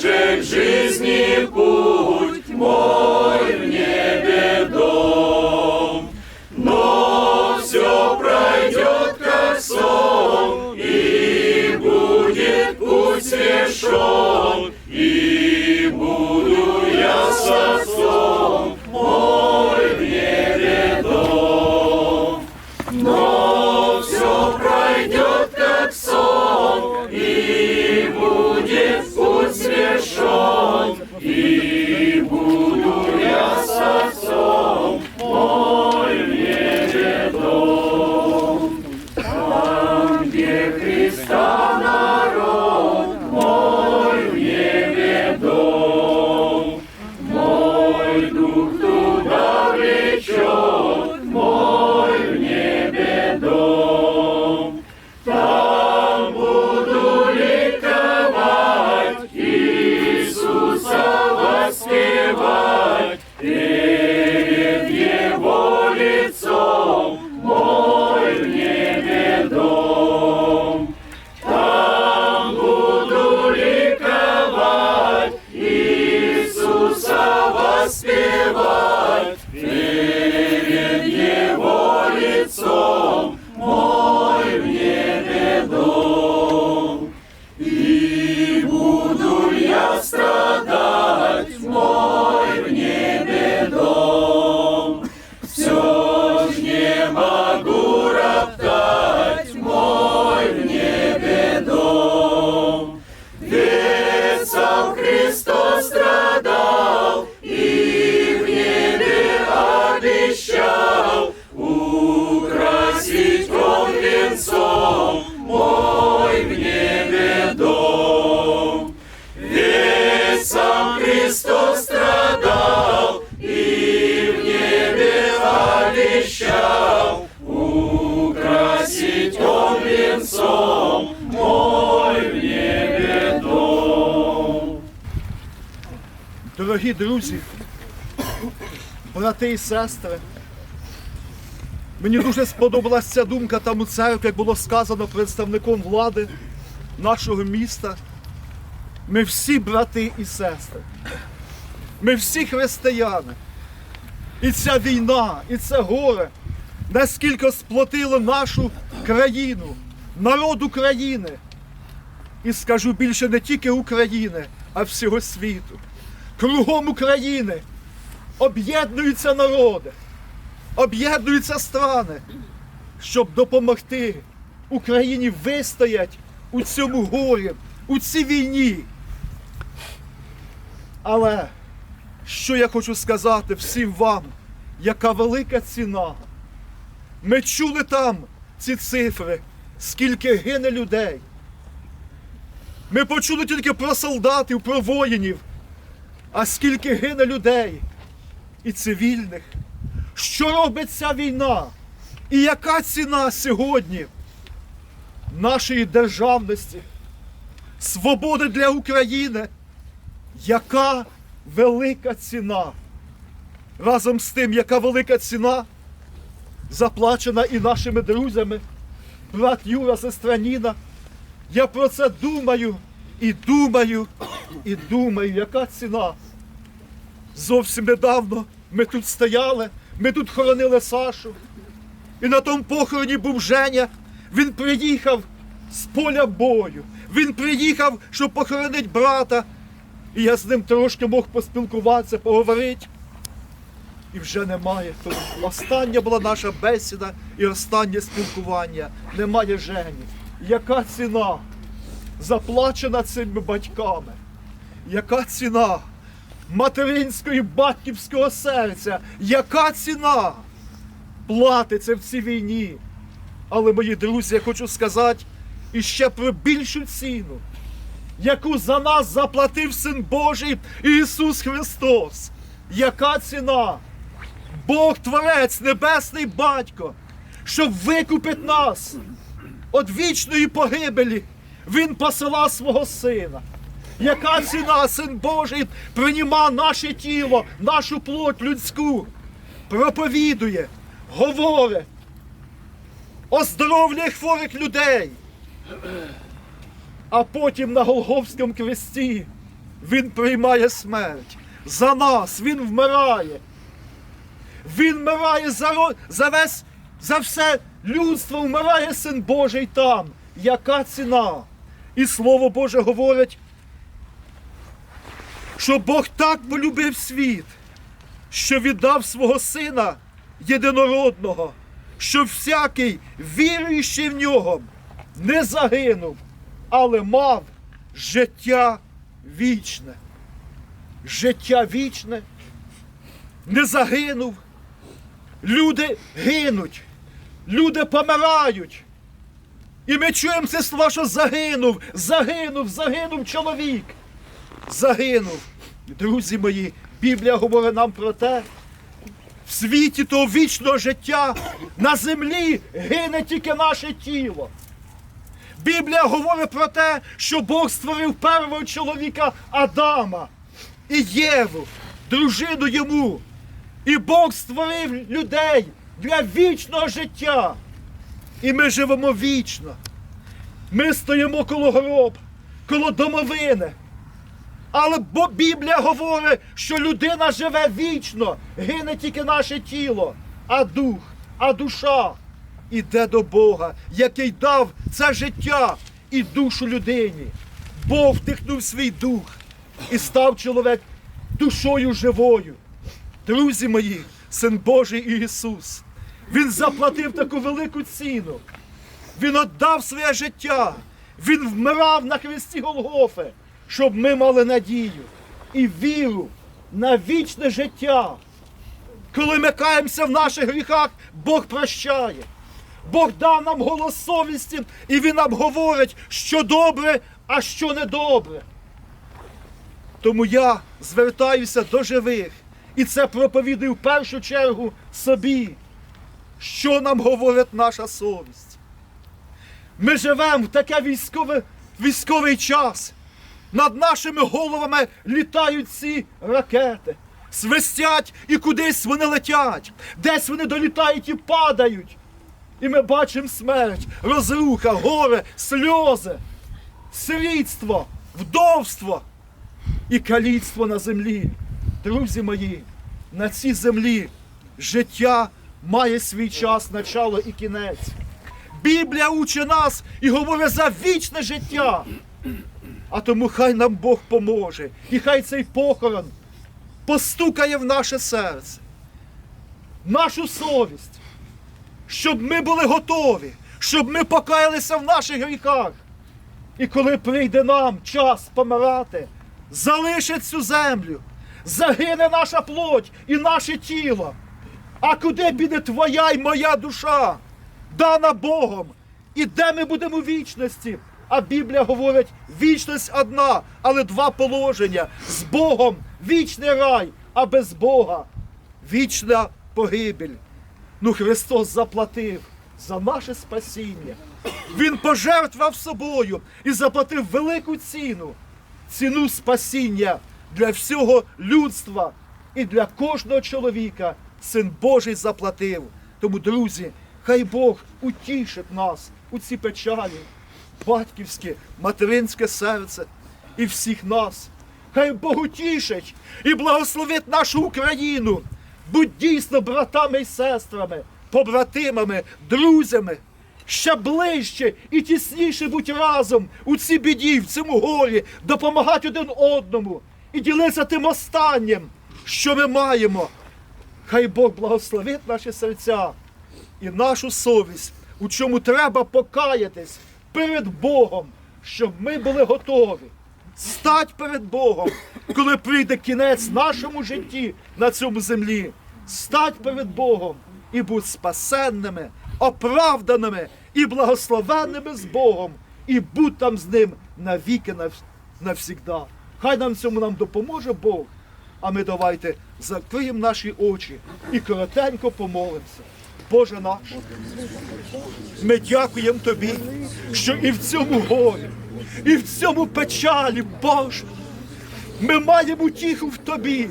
покажет жизни путь мой в небе дом. Но все пройдет как сон, и будет путь свершен, и буду я с отцом мой в небе дом. Но все пройдет как сон, и будет Христос страдал и в небе обещал украсить он венцом мой в небе дом. Дорогі друзі, брати і сестри, мені дуже сподобалася думка там у церкві, як було сказано представником влади нашого міста. Ми всі брати і сестри. Ми всі християни. І ця війна, і це горе наскільки сплотило нашу країну, народ України. І скажу більше не тільки України, а всього світу. Кругом України об'єднуються народи, об'єднуються страни, щоб допомогти Україні вистоять у цьому горі, у цій війні. Але що я хочу сказати всім вам, яка велика ціна. Ми чули там ці цифри, скільки гине людей. Ми почули тільки про солдатів, про воїнів, а скільки гине людей і цивільних. Що робить ця війна? І яка ціна сьогодні нашої державності, свободи для України? Яка велика ціна? Разом з тим, яка велика ціна заплачена і нашими друзями, брат Юра, сестра Ніна. Я про це думаю і думаю, і думаю, яка ціна. Зовсім недавно ми тут стояли, ми тут хоронили Сашу. І на тому похороні був Женя. Він приїхав з поля бою. Він приїхав, щоб похоронити брата. І я з ним трошки мог поспілкуватися, поговорити. І вже немає. Тут остання була наша бесіда і останнє спілкування. Немає Жені. Яка ціна заплачена цими батьками? Яка ціна материнського і батьківського серця? Яка ціна платиться в цій війні? Але, мої друзі, я хочу сказати іще про більшу ціну, яку за нас заплатив Син Божий Ісус Христос. Яка ціна? Бог Творець, Небесний Батько, щоб викупити нас від вічної погибелі, Він посила свого сина. Яка ціна, син Божий, прийма наше тіло, нашу плоть людську, проповідує, говорить, оздоровлює хворих людей. А потім на Голговському кресті Він приймає смерть. За нас Він вмирає. Він вмирає за, за весь, за все людство, вмирає син Божий там. Яка ціна? І Слово Боже говорить, що Бог так полюбив світ, що віддав свого сина єдинородного, що всякий, віруючий в нього, не загинув, але мав життя вічне. Життя вічне, не загинув. Люди гинуть, люди помирають. І ми чуємо ці слова, що загинув, загинув, загинув чоловік. Загинув. Друзі мої, Біблія говорить нам про те, в світі того вічного життя на землі гине тільки наше тіло. Біблія говорить про те, що Бог створив першого чоловіка Адама і Єву, дружину йому. І Бог створив людей для вічного життя. І ми живемо вічно. Ми стоїмо коло гроб, коло домовини. Але бо Біблія говорить, що людина живе вічно, гине тільки наше тіло, а дух, а душа іде до Бога, який дав це життя і душу людині. Бог вдихнув свій дух і став чоловік душою живою. Друзі мої, син Божий Ісус, Він заплатив таку велику ціну. Він віддав своє життя. Він вмирав на хресті Голгофи, щоб ми мали надію і віру на вічне життя. Коли ми каємося в наших гріхах, Бог прощає. Бог дав нам голос совісті, і Він нам говорить, що добре, а що недобре. Тому я звертаюся до живих, і це проповідую в першу чергу собі, що нам говорить наша совість. Ми живемо в таке військове, військовий час. Над нашими головами літають ці ракети, свистять і кудись вони летять, десь вони долітають і падають. І ми бачимо смерть, розруха, горе, сльози, слідство, вдовство і каліцтво на землі. Друзі мої, на цій землі життя має свій час, начало і кінець. Біблія учить нас і говорить за вічне життя. А тому хай нам Бог поможе, і хай цей похорон постукає в наше серце, нашу совість, щоб ми були готові, щоб ми покаялися в наших гріхах. І коли прийде нам час помирати, залишить цю землю, загине наша плоть і наше тіло. А куди піде твоя й моя душа, дана Богом? І де ми будемо в вічності? А Біблія говорить, вічність одна, але два положення. З Богом вічний рай, а без Бога вічна погибель. Ну, Христос заплатив за наше спасіння. Він пожертвував собою і заплатив велику ціну, ціну спасіння для всього людства і для кожного чоловіка. Син Божий заплатив. Тому, друзі, хай Бог утішить нас у ці печалі, батьківське, материнське серце і всіх нас. Хай Бог утішить і благословить нашу Україну. Будь дійсно братами і сестрами, побратимами, друзями. Ще ближче і тісніше будь разом у цій біді, в цьому горі, допомагати один одному і ділитися тим останнім, що ми маємо. Хай Бог благословить наші серця і нашу совість, у чому треба покаятись перед Богом, щоб ми були готові. Стать перед Богом, коли прийде кінець нашому житті на цьому землі. Стать перед Богом і будь спасенними, оправданими і благословенними з Богом, і будь там з ним навіки нав- навсігда. Хай нам цьому нам допоможе Бог. А ми давайте закриємо наші очі і коротенько помолимося. Боже наш, ми дякуємо Тобі, що і в цьому горі, і в цьому печалі, Боже, ми маємо утіху в Тобі,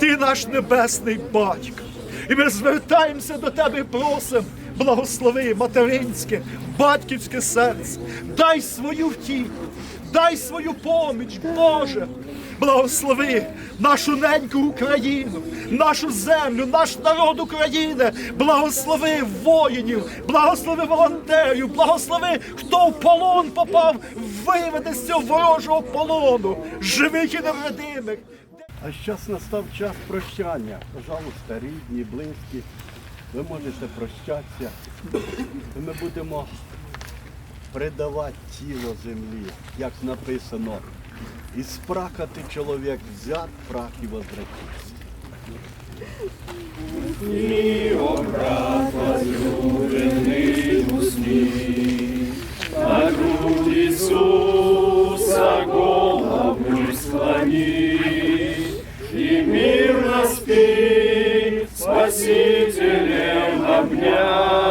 Ти наш небесний батько. І ми звертаємося до Тебе і просимо, благослови материнське, батьківське серце, дай свою втіху, дай свою поміч, Боже. Благослови нашу неньку Україну, нашу землю, наш народ України, благослови воїнів, благослови волонтерів, благослови, хто в полон попав, виведи з цього ворожого полону, живих і невредимих. А зараз настав час прощання. Пожалуйста, рідні, близькі, ви можете прощатися. Ми будемо предавати тіло землі, як написано. Із праха ти чоловік взят, прах і возвратився. На грудь Иисуса голову склони, И мирно спи, Спасителем обнят.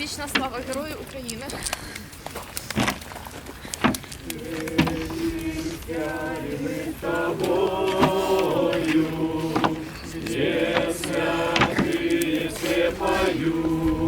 Вічна слава Герою України. все поют,